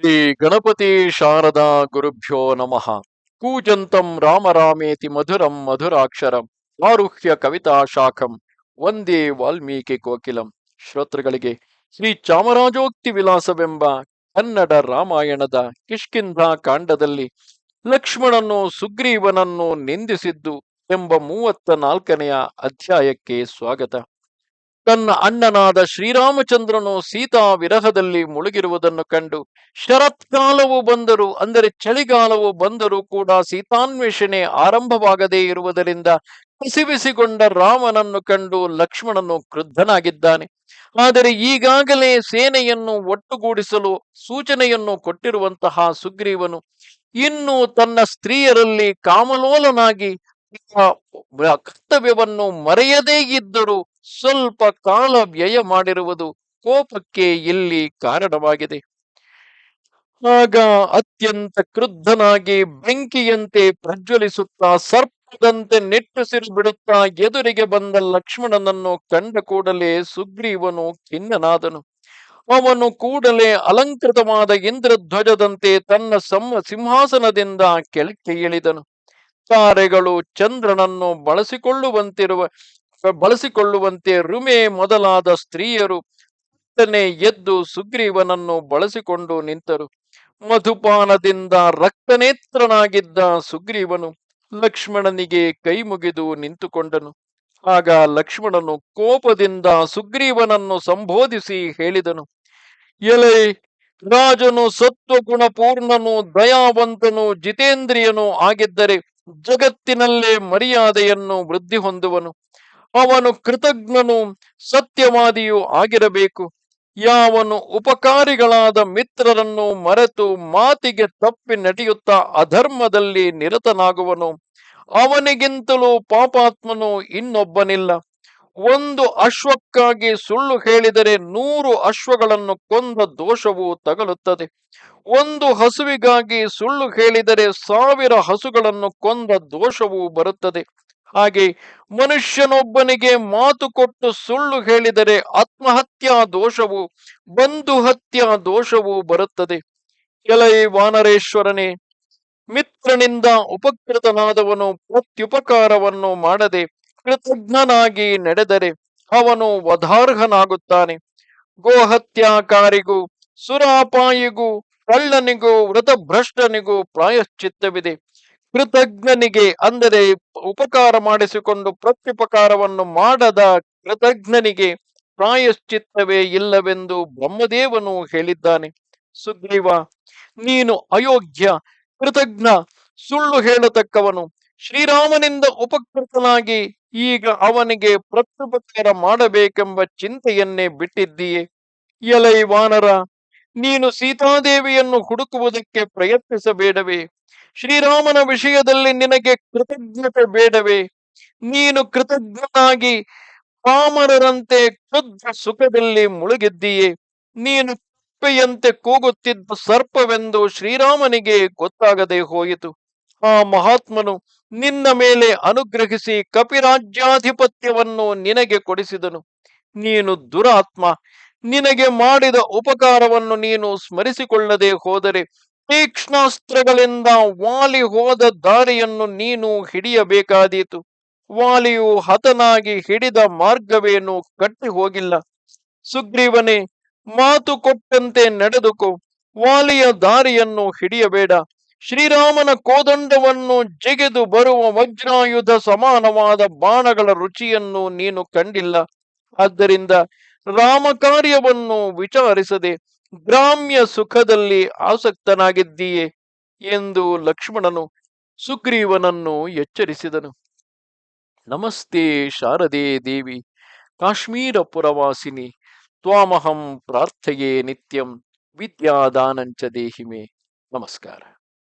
ಶ್ರೀ ಗಣಪತಿ ಶಾರದಾ ಗುರುಭ್ಯೋ ನಮಃ. ಕೂಜಂತಂ ರಾಮರಾಮೇತಿ ಮಧುರಂ ಮಧುರಾಕ್ಷರಂ ಆರುಹ್ಯ ಕವಿತಾ ಶಾಖಂ ಒಂದೇ ವಾಲ್ಮೀಕಿ ಕೋಕಿಲಂ. ಶ್ರೋತೃಗಳಿಗೆ ಶ್ರೀ ಚಾಮರಾಜೋಕ್ತಿ ವಿಲಾಸವೆಂಬ ಕನ್ನಡ ರಾಮಾಯಣದ ಕಿಷ್ಕಿಂಧ ಕಾಂಡದಲ್ಲಿ ಲಕ್ಷ್ಮಣನು ಸುಗ್ರೀವನನ್ನು ನಿಂದಿಸಿದ್ದು ಎಂಬ ಮೂವತ್ತ ನಾಲ್ಕನೆಯ ಅಧ್ಯಾಯಕ್ಕೆ ಸ್ವಾಗತ. ತನ್ನ ಅಣ್ಣನಾದ ಶ್ರೀರಾಮಚಂದ್ರನು ಸೀತಾ ವಿರಹದಲ್ಲಿ ಮುಳುಗಿರುವುದನ್ನು ಕಂಡು ಶರತ್ಕಾಲವು ಬಂದರೂ, ಅಂದರೆ ಚಳಿಗಾಲವು ಬಂದರೂ ಕೂಡ ಸೀತಾನ್ವೇಷಣೆ ಆರಂಭವಾಗದೇ ಇರುವುದರಿಂದ ಕಸಿವಿಸಿಗೊಂಡ ರಾಮನನ್ನು ಕಂಡು ಲಕ್ಷ್ಮಣನು ಕ್ರುದ್ಧನಾಗಿದ್ದಾನೆ. ಆದರೆ ಈಗಾಗಲೇ ಸೇನೆಯನ್ನು ಒಟ್ಟುಗೂಡಿಸಲು ಸೂಚನೆಯನ್ನು ಕೊಟ್ಟಿರುವಂತಹ ಸುಗ್ರೀವನು ಇನ್ನು ತನ್ನ ಸ್ತ್ರೀಯರಲ್ಲಿ ಕಾಮಲೋಲನಾಗಿ ಕರ್ತವ್ಯವನ್ನು ಮರೆಯದೇ ಇದ್ದರೂ ಸ್ವಲ್ಪ ಕಾಲ ವ್ಯಯ ಮಾಡಿರುವುದು ಕೋಪಕ್ಕೆ ಇಲ್ಲಿ ಕಾರಣವಾಗಿದೆ. ಆಗ ಅತ್ಯಂತ ಕ್ರುದ್ಧನಾಗಿ ಬೆಂಕಿಯಂತೆ ಪ್ರಜ್ವಲಿಸುತ್ತಾ ಸರ್ಪದಂತೆ ನೆಟ್ಟುಸಿರು ಬಿಡುತ್ತಾ ಎದುರಿಗೆ ಬಂದ ಲಕ್ಷ್ಮಣನನ್ನು ಕಂಡ ಕೂಡಲೇ ಸುಗ್ರೀವನು ಖಿನ್ನನಾದನು. ಅವನು ಕೂಡಲೇ ಅಲಂಕೃತವಾದ ಇಂದ್ರಧ್ವಜದಂತೆ ತನ್ನ ಸಿಂಹಾಸನದಿಂದ ಕೆಳಕ್ಕೆ ಇಳಿದನು. ತಾರೆಗಳು ಚಂದ್ರನನ್ನು ಬಳಸಿಕೊಳ್ಳುವಂತಿರುವ ಬಳಸಿಕೊಳ್ಳುವಂತೆ ರುಮೆ ಮೊದಲಾದ ಸ್ತ್ರೀಯರು ಎದ್ದು ಸುಗ್ರೀವನನ್ನು ಬಳಸಿಕೊಂಡು ನಿಂತರು. ಮಧುಪಾನದಿಂದ ರಕ್ತನೇತ್ರನಾಗಿದ್ದ ಸುಗ್ರೀವನು ಲಕ್ಷ್ಮಣನಿಗೆ ಕೈ ಮುಗಿದು ನಿಂತುಕೊಂಡನು. ಆಗ ಲಕ್ಷ್ಮಣನು ಕೋಪದಿಂದ ಸುಗ್ರೀವನನ್ನು ಸಂಬೋಧಿಸಿ ಹೇಳಿದನು. ಎಲೆ, ರಾಜನು ಸತ್ವ ಗುಣಪೂರ್ಣನು, ದಯಾವಂತನು, ಜಿತೇಂದ್ರಿಯನು ಆಗಿದ್ದರೆ ಜಗತ್ತಿನಲ್ಲೇ ಮರ್ಯಾದೆಯನ್ನು ವೃದ್ಧಿ ಹೊಂದುವನು ಅವನು ಕೃತಜ್ಞನು, ಸತ್ಯವಾದಿಯೂ ಆಗಿರಬೇಕು. ಯಾವನು ಉಪಕಾರಿಗಳಾದ ಮಿತ್ರರನ್ನು ಮರೆತು ಮಾತಿಗೆ ತಪ್ಪಿ ನಡೆಯುತ್ತಾ ಅಧರ್ಮದಲ್ಲಿ ನಿರತನಾಗುವನು, ಅವನಿಗಿಂತಲೂ ಪಾಪಾತ್ಮನು ಇನ್ನೊಬ್ಬನಿಲ್ಲ. ಒಂದು ಅಶ್ವಕ್ಕಾಗಿ ಸುಳ್ಳು ಹೇಳಿದರೆ ನೂರು ಅಶ್ವಗಳನ್ನು ಕೊಂದ ದೋಷವು ತಗಲುತ್ತದೆ. ಒಂದು ಹಸುವಿಗಾಗಿ ಸುಳ್ಳು ಹೇಳಿದರೆ ಸಾವಿರ ಹಸುಗಳನ್ನು ಕೊಂದ ದೋಷವು ಬರುತ್ತದೆ. ಹಾಗೆ ಮನುಷ್ಯನೊಬ್ಬನಿಗೆ ಮಾತು ಕೊಟ್ಟು ಸುಳ್ಳು ಹೇಳಿದರೆ ಆತ್ಮಹತ್ಯಾ ದೋಷವು, ಬಂಧು ಹತ್ಯಾ ದೋಷವು ಬರುತ್ತದೆ. ಕೆಲೈ ವಾನರೇಶ್ವರನೇ, ಮಿತ್ರನಿಂದ ಉಪಕೃತನಾದವನು ಪ್ರತ್ಯುಪಕಾರವನ್ನು ಮಾಡದೆ ಕೃತಜ್ಞನಾಗಿ ನಡೆದರೆ ಅವನು ವಧಾರ್ಹನಾಗುತ್ತಾನೆ. ಗೋಹತ್ಯಾಕಾರಿಗೂ, ಸುರಾಪಾಯಿಗೂ, ಕಳ್ಳನಿಗೂ, ವೃತಭ್ರಷ್ಟನಿಗೂ ಪ್ರಾಯಶ್ಚಿತ್ತವಿದೆ. ಕೃತಜ್ಞನಿಗೆ ಅಂದರೆ ಉಪಕಾರ ಮಾಡಿಸಿಕೊಂಡು ಪ್ರತ್ಯುಪಕಾರವನ್ನು ಮಾಡದ ಕೃತಜ್ಞನಿಗೆ ಪ್ರಾಯಶ್ಚಿತ್ತವೇ ಇಲ್ಲವೆಂದು ಬ್ರಹ್ಮದೇವನು ಹೇಳಿದ್ದಾನೆ. ಸುಗ್ರೀವ, ನೀನು ಅಯೋಗ್ಯ, ಕೃತಜ್ಞ, ಸುಳ್ಳು ಹೇಳತಕ್ಕವನು. ಶ್ರೀರಾಮನಿಂದ ಉಪಕೃತನಾಗಿ ಈಗ ಅವನಿಗೆ ಪ್ರತ್ಯುಪಕಾರ ಮಾಡಬೇಕೆಂಬ ಚಿಂತೆಯನ್ನೇ ಬಿಟ್ಟಿದ್ದೀಯೆ. ಎಲೈ ವಾನರ, ನೀನು ಸೀತಾದೇವಿಯನ್ನು ಹುಡುಕುವುದಕ್ಕೆ ಪ್ರಯತ್ನಿಸಬೇಡವೇ. ಶ್ರೀರಾಮನ ವಿಷಯದಲ್ಲಿ ನಿನಗೆ ಕೃತಜ್ಞತೆ ಬೇಡವೇ? ನೀನು ಕೃತಜ್ಞನಾಗಿ ಪಾಮರರಂತೆ ಕ್ಷುದ್ರ ಸುಖದಲ್ಲಿ ಮುಳುಗಿದ್ದೀಯೇ. ನೀನು ಕಪ್ಪೆಯಂತೆ ಕೂಗುತ್ತಿದ್ದ ಸರ್ಪವೆಂದು ಶ್ರೀರಾಮನಿಗೆ ಗೊತ್ತಾಗದೆ ಹೋಯಿತು. ಆ ಮಹಾತ್ಮನು ನಿನ್ನ ಮೇಲೆ ಅನುಗ್ರಹಿಸಿ ಕಪಿರಾಜ್ಯಾಧಿಪತ್ಯವನ್ನು ನಿನಗೆ ಕೊಡಿಸಿದನು. ನೀನು ದುರಾತ್ಮ. ನಿನಗೆ ಮಾಡಿದ ಉಪಕಾರವನ್ನು ನೀನು ಸ್ಮರಿಸಿಕೊಳ್ಳದೆ ಹೋದರೆ ತೀಕ್ಷ್ಣಾಸ್ತ್ರಗಳಿಂದ ವಾಲಿ ಹೋದ ದಾರಿಯನ್ನು ನೀನು ಹಿಡಿಯಬೇಕಾದೀತು. ವಾಲಿಯು ಹತನಾಗಿ ಹಿಡಿದ ಮಾರ್ಗವೇನು ಕಟ್ಟಿ ಹೋಗಿಲ್ಲ ಸುಗ್ರೀವನೇ, ಮಾತು ಕೊಟ್ಟಂತೆ ನಡೆದುಕೋ. ವಾಲಿಯ ದಾರಿಯನ್ನು ಹಿಡಿಯಬೇಡ. ಶ್ರೀರಾಮನ ಕೋದಂಡವನ್ನು ಜಿಗೆದು ಬರುವ ವಜ್ರಾಯುಧ ಸಮಾನವಾದ ಬಾಣಗಳ ರುಚಿಯನ್ನು ನೀನು ಕಂಡಿಲ್ಲ. ಆದ್ದರಿಂದ ರಾಮ ಕಾರ್ಯವನ್ನು ವಿಚಾರಿಸದೆ ಗ್ರಾಮ್ಯ ಸುಖದಲ್ಲಿ ಆಸಕ್ತನಾಗಿದ್ದೀಯೆ ಎಂದು ಲಕ್ಷ್ಮಣನು ಸುಗ್ರೀವನನ್ನು ಎಚ್ಚರಿಸಿದನು. ನಮಸ್ತೆ ಶಾರದೆ ದೇವಿ, ಕಾಶ್ಮೀರ ಪುರವಾಸಿನಿ, ತ್ವಾಮಹಂ ಪ್ರಾರ್ಥಯೇ ನಿತ್ಯಂ ವಿದ್ಯಾದಾನಂಚ ದೇಹಿಮೆ. ನಮಸ್ಕಾರ.